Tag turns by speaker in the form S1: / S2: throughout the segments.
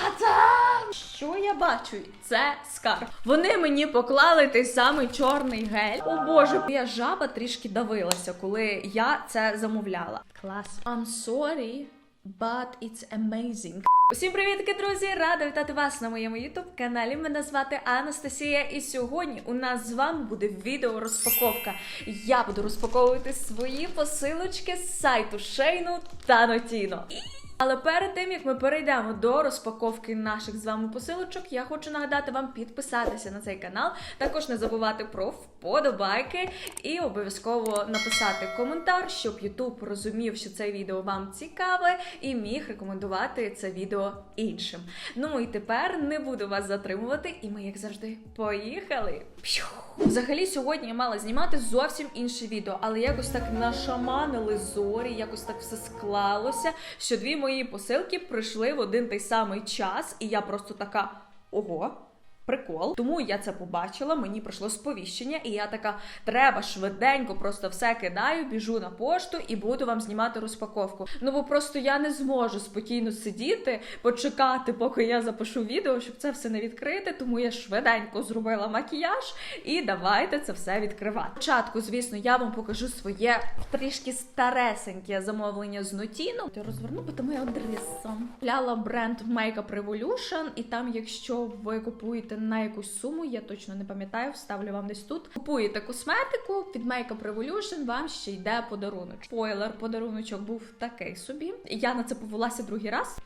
S1: та там! Що я бачу? Це скарб. Вони мені поклали той самий чорний гель. О боже, Моя жаба трішки давилася, коли я це замовляла. Клас. I'm sorry, but it's amazing. Усім привітки, друзі! Рада вітати вас на моєму ютуб-каналі. Мене звати Анастасія, і сьогодні у нас з вами буде відео розпаковка. Я буду розпаковувати свої посилочки з сайту Шейну та Нотіно. І але перед тим як ми перейдемо до розпаковки наших з вами посилочок, я хочу нагадати вам підписатися на цей канал, також не забувати про вподобайки і обов'язково написати коментар, щоб Ютуб розумів, що це відео вам цікаве, і міг рекомендувати це відео іншим. Ну і тепер не буду вас затримувати, і ми, як завжди, поїхали. Взагалі, сьогодні я мала знімати зовсім інше відео, але якось так нашаманили зорі, якось так все склалося, що дві мої мої посилки прийшли в один той самий час, і я просто така ого прикол. Тому я це побачила, мені прийшло сповіщення, і я така: треба швиденько, просто все кидаю, біжу на пошту і буду вам знімати розпаковку. Ну бо просто я не зможу спокійно сидіти, почекати, поки я запишу відео, щоб це все не відкрити. Тому я швиденько зробила макіяж і давайте це все відкривати. Спочатку, звісно, я вам покажу своє трішки старесеньке замовлення з нотіну. Я розверну, бо тому я адресом. Ляла бренд Makeup Revolution, і там, якщо ви купуєте на якусь суму, я точно не пам'ятаю, вставлю вам десь тут. Купуєте косметику від Makeup Revolution, вам ще йде подарунок. Спойлер, подаруночок був такий собі. Я на це повелася другий раз.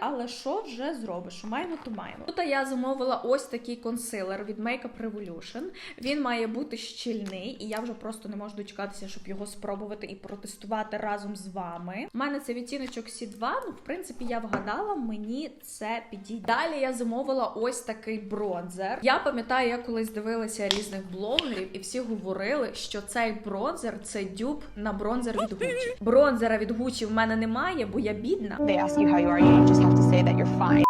S1: Але що вже зробиш? Маємо, то маємо. Тут я замовила ось такий консилер від Makeup Revolution. Він має бути щільний, і я вже просто не можу дочекатися, щоб його спробувати і протестувати разом з вами. У мене це відтіночок c 2 ну, в принципі, я вгадала, мені це підійде. Далі я замовила ось такий бронзер. Я пам'ятаю, я колись дивилася різних блогерів, і всі говорили, що цей бронзер це дюб на бронзер від Гучі. Бронзера від Гучі в мене немає, бо я бідна. They ask you how you are just have to say that you're fine.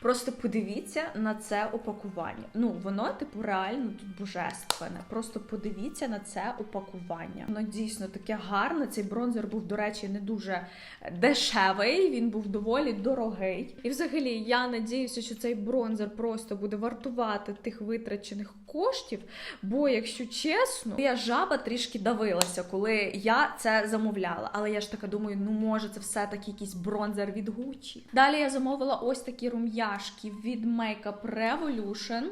S1: Просто подивіться на це упакування. Ну, воно, типу, реально тут божественне. Просто подивіться на це упакування. Воно дійсно таке гарне. Цей бронзер був, до речі, не дуже дешевий, він був доволі дорогий. І взагалі, я надіюся, що цей бронзер просто буде вартувати тих витрачених коштів. Бо, якщо чесно, я жаба трішки давилася, коли я це замовляла. Але я ж така думаю, ну може, це все-таки якийсь бронзер від Гучі. Далі я замовила ось такі рум'яшки від Makeup Revolution.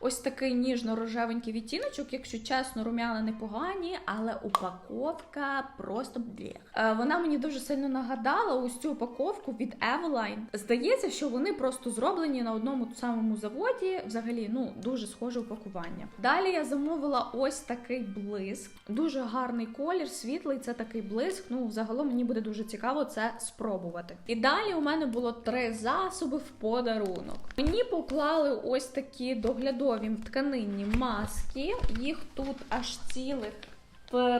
S1: Ось такий ніжно-рожевенький відтіночок, якщо чесно, рум'яна непогані, але упаковка просто блєх. Е, вона мені дуже сильно нагадала ось цю упаковку від Eveline. Здається, що вони просто зроблені на одному самому заводі. Взагалі, ну, дуже схоже упакування. Далі я замовила ось такий блиск. Дуже гарний колір, світлий, це такий блиск. Ну, взагалом мені буде дуже цікаво це спробувати. І далі у мене було три засоби в подарунок. Мені поклали ось такі догляд рядові тканинні маски, їх тут аж цілих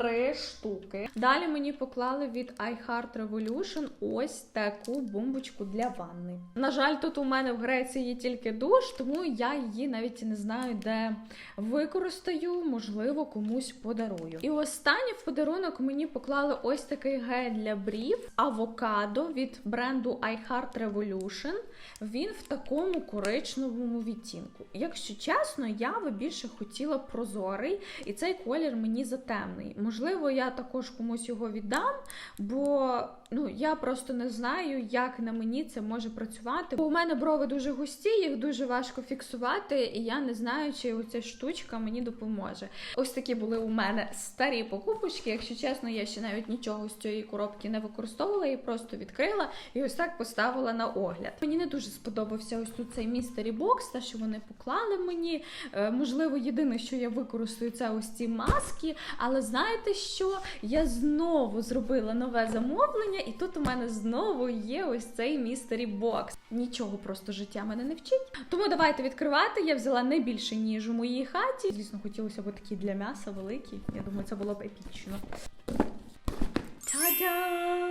S1: три штуки. Далі мені поклали від iHeart Revolution ось таку бомбочку для ванни. На жаль, тут у мене в Греції є тільки душ, тому я її навіть не знаю, де використаю, можливо, комусь подарую. І останнє в подарунок мені поклали ось такий гель для брів авокадо від бренду iHeart Revolution. Він в такому коричневому відтінку. Якщо чесно, я би більше хотіла прозорий, і цей колір мені затемний впевнений. Можливо, я також комусь його віддам, бо ну, я просто не знаю, як на мені це може працювати. Бо у мене брови дуже густі, їх дуже важко фіксувати, і я не знаю, чи оця штучка мені допоможе. Ось такі були у мене старі покупочки. Якщо чесно, я ще навіть нічого з цієї коробки не використовувала, її просто відкрила і ось так поставила на огляд. Мені не дуже сподобався ось тут цей містері бокс, та що вони поклали мені. Е, можливо, єдине, що я використаю, це ось ці маски, але з знаєте що? Я знову зробила нове замовлення, і тут у мене знову є ось цей містері бокс. Нічого просто життя мене не вчить. Тому давайте відкривати. Я взяла не більше, ніж у моїй хаті. Звісно, хотілося б такі для м'яса великі. Я думаю, це було б епічно.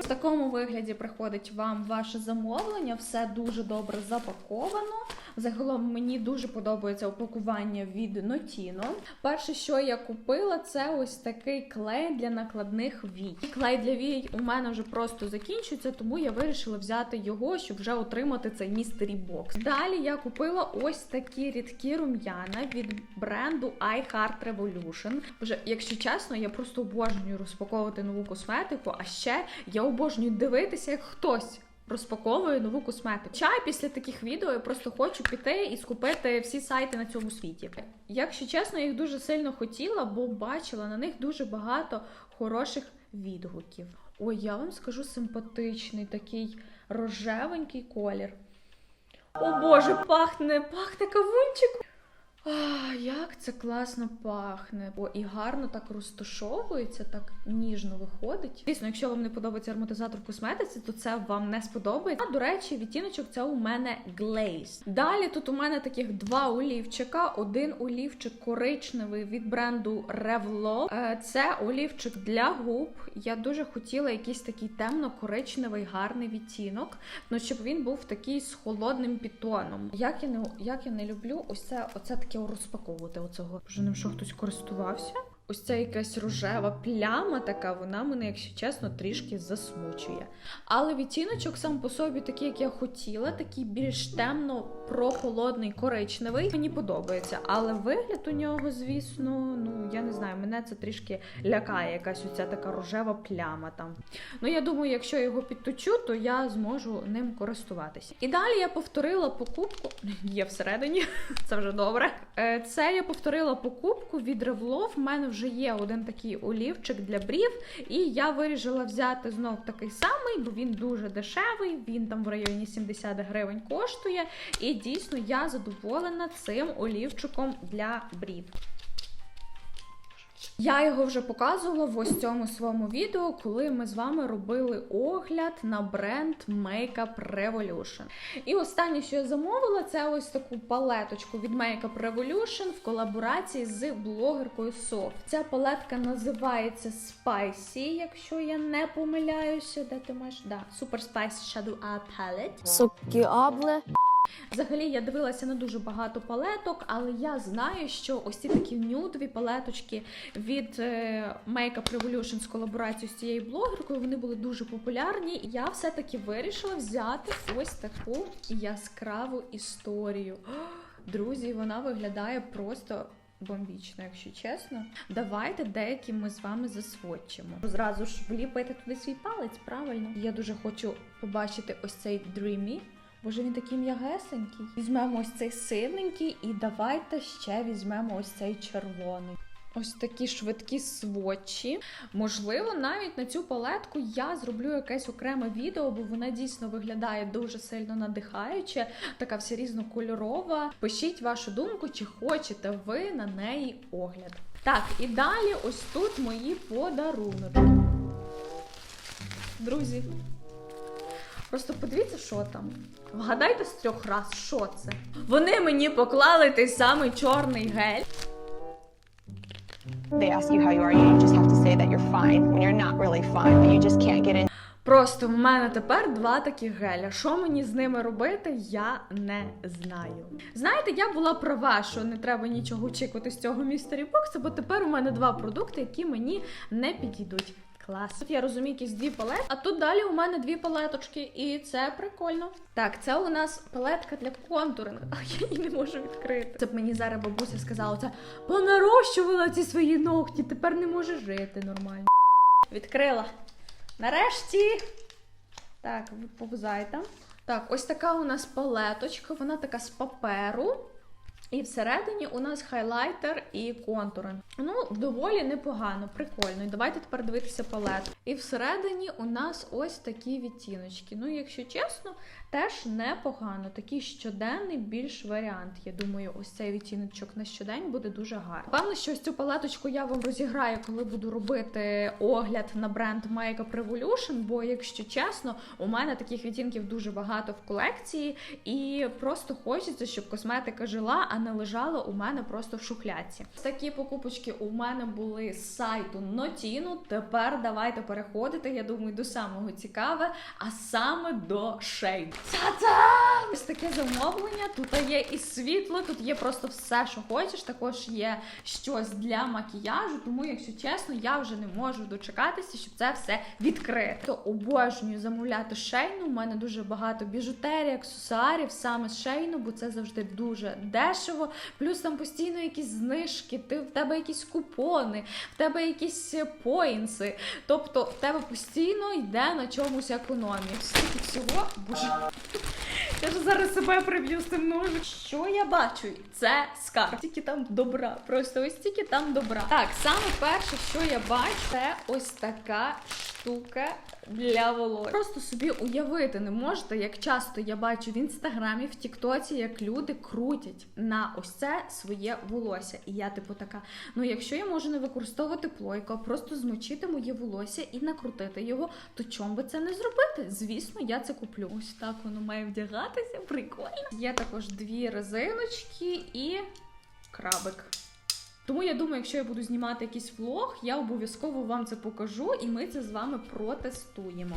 S1: В такому вигляді приходить вам ваше замовлення, все дуже добре запаковано. Загалом мені дуже подобається упакування від Notino. Перше, що я купила, це ось такий клей для накладних вій. Клей для вій у мене вже просто закінчується, тому я вирішила взяти його, щоб вже отримати цей містері бокс. Далі я купила ось такі рідкі рум'яна від бренду iHeart Revolution. Вже, якщо чесно, я просто обожнюю розпаковувати нову косметику. А ще я обожнюю дивитися, як хтось. Розпаковую нову косметику. Чай після таких відео я просто хочу піти і скупити всі сайти на цьому світі. Якщо чесно, я їх дуже сильно хотіла, бо бачила на них дуже багато хороших відгуків. Ой, я вам скажу симпатичний такий рожевенький колір. О Боже, пахне, пахне кавунчик! А, Як це класно пахне, О, і гарно так розташовується, так ніжно виходить. Звісно, якщо вам не подобається ароматизатор в косметиці, то це вам не сподобається. А до речі, відтіночок це у мене глейз. Далі тут у мене таких два олівчика. Один олівчик коричневий від бренду Revlon. Е, це олівчик для губ. Я дуже хотіла якийсь такий темно-коричневий гарний відтінок, ну щоб він був такий з холодним підтоном. Як я не як я не люблю, ось це оце таке його розпаковувати. Оцього вже ним що хтось користувався ось ця якась рожева пляма така, вона мене, якщо чесно, трішки засмучує. Але відтіночок сам по собі, такий, як я хотіла, такий більш темно прохолодний, коричневий. Мені подобається. Але вигляд у нього, звісно, ну я не знаю, мене це трішки лякає, якась оця така рожева пляма там. Ну, я думаю, якщо я його підточу, то я зможу ним користуватися. І далі я повторила покупку. Є всередині, це вже добре. Е, це я повторила покупку від Revlov, в мене вже вже є один такий олівчик для брів, і я вирішила взяти знов такий самий, бо він дуже дешевий, він там в районі 70 гривень коштує. І дійсно я задоволена цим олівчиком для брів. Я його вже показувала в ось цьому своєму відео, коли ми з вами робили огляд на бренд Makeup Revolution. І останнє, що я замовила, це ось таку палеточку від Makeup Revolution в колаборації з блогеркою Соф. Ця палетка називається Spicy, якщо я не помиляюся, де ти маєш? Да, Super Spicy Shadow Eye Palette. Сукіабле. So Взагалі я дивилася на дуже багато палеток, але я знаю, що ось ці такі нюдові палеточки від е, Makeup Revolution з колаборацією з цією блогеркою, вони були дуже популярні, і я все-таки вирішила взяти ось таку яскраву історію. друзі, вона виглядає просто. Бомбічно, якщо чесно. Давайте деякі ми з вами засвочимо. Зразу ж вліпити туди свій палець, правильно? Я дуже хочу побачити ось цей дрімі. Боже, він такий м'ягесенький. Візьмемо ось цей синенький і давайте ще візьмемо ось цей червоний. Ось такі швидкі свочі. Можливо, навіть на цю палетку я зроблю якесь окреме відео, бо вона дійсно виглядає дуже сильно надихаюче, така вся різнокольорова. Пишіть вашу думку, чи хочете ви на неї огляд. Так, і далі ось тут мої подарунки. Друзі. Просто подивіться, що там. Вгадайте з трьох раз, що це. Вони мені поклали той самий чорний гель. They ask you how you Просто в мене тепер два такі геля. Що мені з ними робити, я не знаю. Знаєте, я була права, що не треба нічого очікувати з цього містері бокса, бо тепер у мене два продукти, які мені не підійдуть клас. Тут я розумію, якісь дві палети, а тут далі у мене дві палеточки, і це прикольно. Так, це у нас палетка для контуринга, а я її не можу відкрити. Це б мені зараз бабуся сказала, це понарощувала ці свої ногті, тепер не може жити нормально. Відкрила. Нарешті. Так, повзайте. Так, ось така у нас палеточка, вона така з паперу. І всередині у нас хайлайтер і контури. Ну, доволі непогано, прикольно. І давайте тепер дивитися палет. І всередині у нас ось такі відтіночки. Ну, якщо чесно, теж непогано. Такий щоденний більш варіант. Я думаю, ось цей відтіночок на щодень буде дуже гарний. Певно, що ось цю палеточку я вам розіграю, коли буду робити огляд на бренд Makeup Revolution, бо, якщо чесно, у мене таких відтінків дуже багато в колекції, і просто хочеться, щоб косметика жила. а не лежала у мене просто в шухляці. Такі покупочки у мене були з сайту Нотіну. Тепер давайте переходити, я думаю, до самого цікаве, а саме до шейн. Та-та! Ось таке замовлення. Тут є і світло, тут є просто все, що хочеш. Також є щось для макіяжу, тому, якщо чесно, я вже не можу дочекатися, щоб це все відкрити. То Обожнюю замовляти шейну. У мене дуже багато біжутерії, аксесуарів саме з шейну, бо це завжди дуже дешево дешево, плюс там постійно якісь знижки, ти в тебе якісь купони, в тебе якісь е, поінси. Тобто в тебе постійно йде на чомусь економія. Стільки всього, боже. Я ж зараз себе приб'ю з цим ножик. Що я бачу? Це скарб. Тільки там добра. Просто ось тільки там добра. Так, саме перше, що я бачу, це ось така штука для волосся. Просто собі уявити не можете, як часто я бачу в інстаграмі, в Тіктоці, як люди крутять на ось це своє волосся. І я, типу, така: ну, якщо я можу не використовувати плойку, а просто змочити моє волосся і накрутити його, то чому би це не зробити? Звісно, я це куплю. Ось так воно має вдягатися. Прикольно. Є також дві резиночки і крабик. Тому я думаю, якщо я буду знімати якийсь влог, я обов'язково вам це покажу, і ми це з вами протестуємо.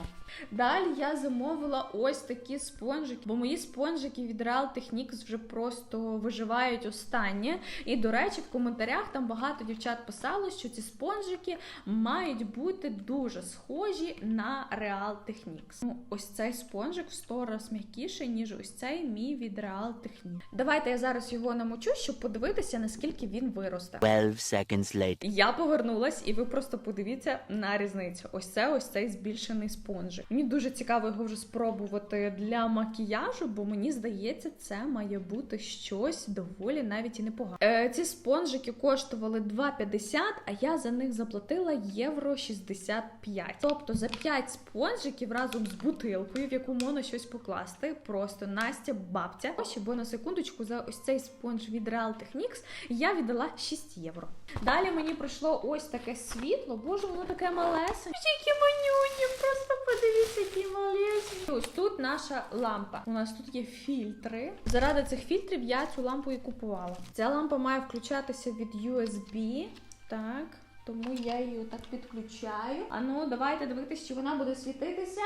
S1: Далі я замовила ось такі спонжики, бо мої спонжики від Real Techniques вже просто виживають останнє. І, до речі, в коментарях там багато дівчат писало, що ці спонжики мають бути дуже схожі на Real Techniques. Ну, Ось цей спонжик в 100 раз м'якіший, ніж ось цей мій від Real Techniques. Давайте я зараз його намочу, щоб подивитися, наскільки він виросте просто. 12 seconds later. Я повернулась, і ви просто подивіться на різницю. Ось це ось цей збільшений спонжик. Мені дуже цікаво його вже спробувати для макіяжу, бо мені здається, це має бути щось доволі навіть і непогане. Е, Ці спонжики коштували 2,50, а я за них заплатила євро 65. Тобто за 5 спонжиків разом з бутилкою, в яку можна щось покласти, просто Настя бабця. Ось, бо на секундочку за ось цей спонж від Real Techniques я віддала 6 6 євро. Далі мені прийшло ось таке світло. Боже, воно таке малесе. Які манюні, просто подивіться, які малесенькі. Ось тут наша лампа. У нас тут є фільтри. Заради цих фільтрів я цю лампу і купувала. Ця лампа має включатися від USB. Так. Тому я її так підключаю. А ну, давайте дивитися, чи вона буде світитися.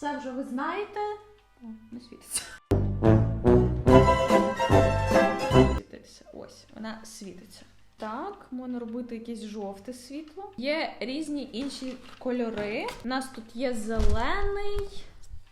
S1: Це вже ви знаєте. О, не світиться. світитися. Ось вона світиться. Так, можна робити якесь жовте світло. Є різні інші кольори. У нас тут є зелений,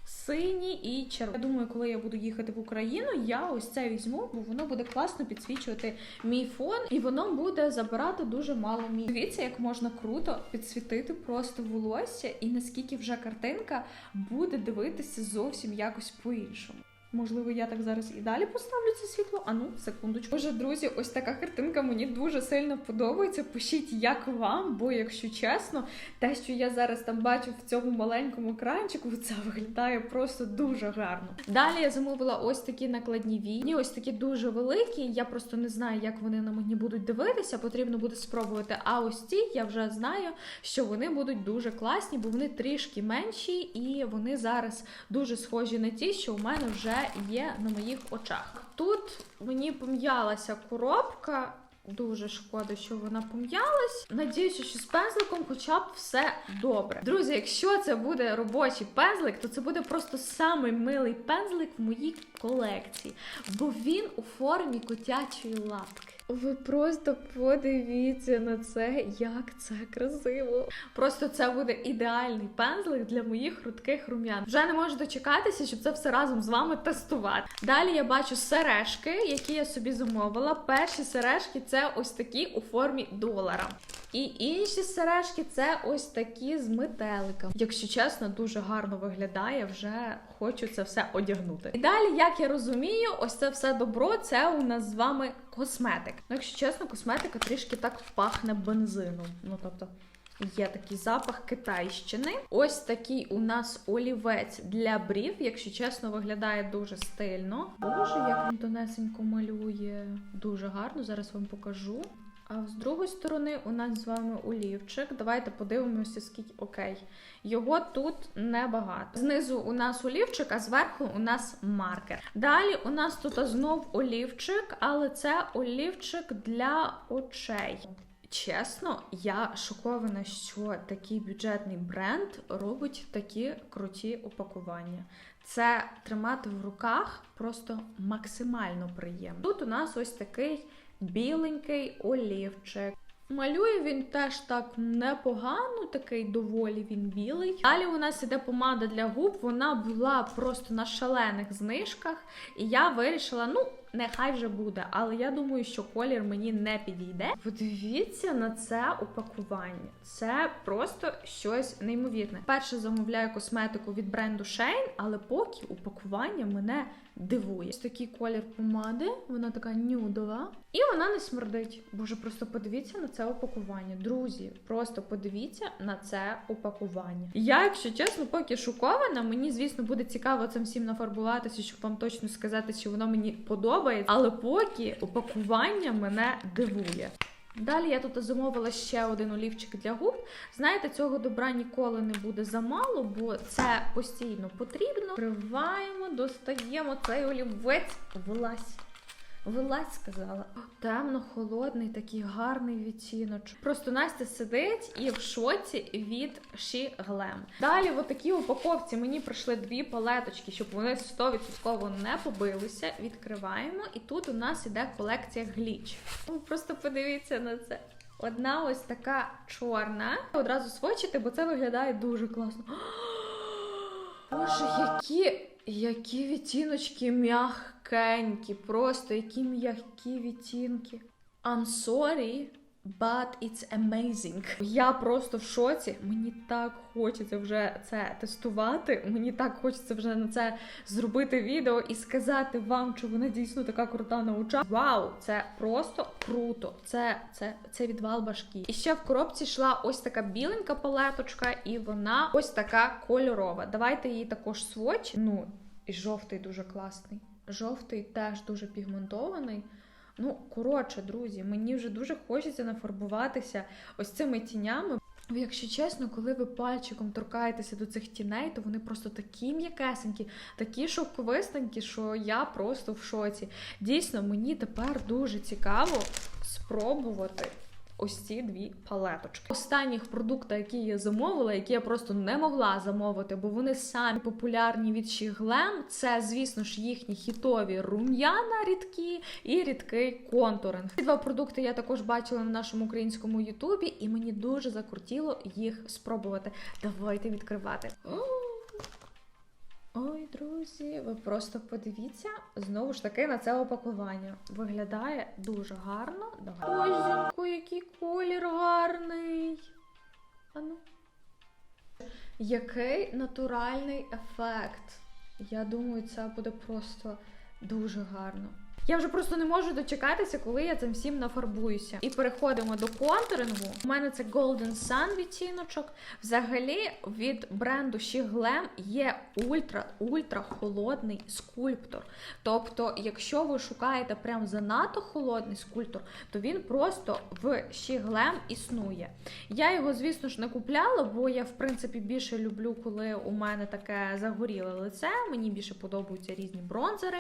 S1: синій і червоний. Я думаю, коли я буду їхати в Україну, я ось це візьму, бо воно буде класно підсвічувати мій фон, і воно буде забирати дуже мало мій. Дивіться, як можна круто підсвітити просто волосся, і наскільки вже картинка буде дивитися зовсім якось по-іншому. Можливо, я так зараз і далі поставлю це світло. А ну, секундочку. Боже, друзі, ось така картинка мені дуже сильно подобається. Пишіть, як вам, бо, якщо чесно, те, що я зараз там бачу в цьому маленькому кранчику, це виглядає просто дуже гарно. Далі я замовила ось такі накладні війні, ось такі дуже великі. Я просто не знаю, як вони на мені будуть дивитися, потрібно буде спробувати. А ось ці я вже знаю, що вони будуть дуже класні, бо вони трішки менші, і вони зараз дуже схожі на ті, що у мене вже є на моїх очах. Тут мені пом'ялася коробка. Дуже шкода, що вона пом'ялась. Надіюся, що з пензликом хоча б все добре. Друзі, якщо це буде робочий пензлик, то це буде просто самий милий пензлик в моїй колекції, бо він у формі котячої лапки. Ви просто подивіться на це, як це красиво. Просто це буде ідеальний пензлик для моїх рудких рум'ян. Вже не можу дочекатися, щоб це все разом з вами тестувати. Далі я бачу сережки, які я собі замовила. Перші сережки це ось такі у формі долара. І інші сережки це ось такі з метеликом. Якщо чесно, дуже гарно виглядає, вже хочу це все одягнути. І далі, як я розумію, ось це все добро, це у нас з вами косметик. Ну, якщо чесно, косметика трішки так пахне бензином. Ну, тобто. Є такий запах китайщини. Ось такий у нас олівець для брів, якщо чесно, виглядає дуже стильно. Боже, як він донесенько малює. Дуже гарно. Зараз вам покажу. А з другої сторони, у нас з вами олівчик. Давайте подивимося, скільки окей. Його тут небагато. Знизу у нас олівчик, а зверху у нас маркер. Далі у нас тут знов олівчик, але це олівчик для очей. Чесно, я шокована, що такий бюджетний бренд робить такі круті упакування. Це тримати в руках просто максимально приємно. Тут у нас ось такий біленький олівчик. Малює він теж так непогано, такий доволі він білий. Далі у нас іде помада для губ. Вона була просто на шалених знижках, і я вирішила, ну нехай вже буде, але я думаю, що колір мені не підійде. Подивіться на це упакування. Це просто щось неймовірне. Перше замовляю косметику від бренду Shane, але поки упакування мене дивує. Ось такий колір помади, вона така нюдова, і вона не смердить. Боже, просто подивіться на це упакування. Друзі, просто подивіться на це упакування. Я, якщо чесно, поки шокована, мені, звісно, буде цікаво цим всім нафарбуватися, щоб вам точно сказати, чи воно мені подобається подобається, але поки упакування мене дивує. Далі я тут замовила ще один олівчик для губ. Знаєте, цього добра ніколи не буде замало, бо це постійно потрібно. Вриваємо, достаємо цей олівець. Вилазь. Вилазь, сказала. Темно-холодний, такий гарний відтіночок. Просто Настя сидить і в шоці від Ші Глем. Далі, в такій упаковці мені прийшли дві палеточки, щоб вони 100% не побилися. Відкриваємо, і тут у нас іде колекція гліч. Просто подивіться на це. Одна ось така чорна. Одразу свочити, бо це виглядає дуже класно. Боже, які які відтіночки м'ях м'якенькі, просто які м'які відтінки. I'm sorry, but it's amazing. Я просто в шоці. Мені так хочеться вже це тестувати. Мені так хочеться вже на це зробити відео і сказати вам, що вона дійсно така крута на очах. Вау! Це просто круто! Це це, це відвал башки. І ще в коробці йшла ось така біленька палеточка, і вона ось така кольорова. Давайте її також сводч. Ну, і жовтий дуже класний жовтий теж дуже пігментований. Ну, коротше, друзі, мені вже дуже хочеться нафарбуватися ось цими тінями. Якщо чесно, коли ви пальчиком торкаєтеся до цих тіней, то вони просто такі м'якесенькі, такі шовковисненькі, що я просто в шоці. Дійсно, мені тепер дуже цікаво спробувати Ось ці дві палеточки. Останніх продукти, які я замовила, які я просто не могла замовити, бо вони самі популярні від Шіглем. Це, звісно ж, їхні хітові рум'яна рідкі і рідкий контуринг. Ці два продукти я також бачила на нашому українському Ютубі, і мені дуже закрутіло їх спробувати. Давайте відкривати. Ой, друзі, ви просто подивіться знову ж таки на це опакування. Виглядає дуже гарно. Ой, який колір гарний. Ану. Який натуральний ефект. Я думаю, це буде просто дуже гарно. Я вже просто не можу дочекатися, коли я цим всім нафарбуюся. І переходимо до контурингу. У мене це Golden Sun відтіночок. Взагалі, від бренду She Glam є ультра-ультра холодний скульптор. Тобто, якщо ви шукаєте прям занадто холодний скульптор, то він просто в She Glam існує. Я його, звісно ж, не купляла, бо я, в принципі, більше люблю, коли у мене таке загоріле лице. Мені більше подобаються різні бронзери.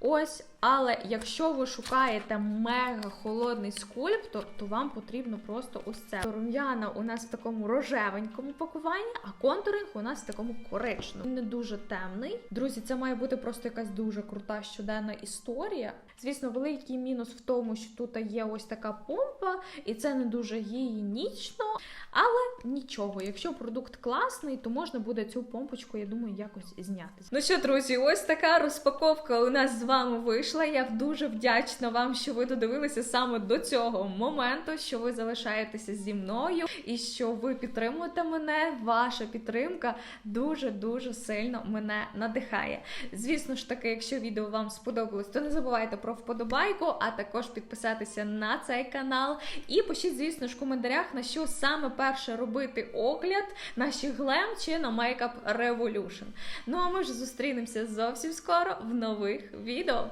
S1: Ось. але але якщо ви шукаєте мега холодний скульптор, то вам потрібно просто ось це. Рум'яна у нас в такому рожевенькому пакуванні, а контуринг у нас в такому коричному. Він не дуже темний. Друзі, це має бути просто якась дуже крута щоденна історія. Звісно, великий мінус в тому, що тут є ось така помпа, і це не дуже гігієнічно. Але нічого, якщо продукт класний, то можна буде цю помпочку, я думаю, якось зняти. Ну що, друзі, ось така розпаковка у нас з вами вийшла я дуже вдячна вам, що ви додивилися саме до цього моменту, що ви залишаєтеся зі мною і що ви підтримуєте мене. Ваша підтримка дуже-дуже сильно мене надихає. Звісно ж таки, якщо відео вам сподобалось, то не забувайте про вподобайку, а також підписатися на цей канал. І пишіть, звісно ж, в коментарях, на що саме перше робити огляд на щіглем чи на Makeup Revolution. Ну а ми вже зустрінемося зовсім скоро в нових відео.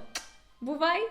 S1: Bye bye!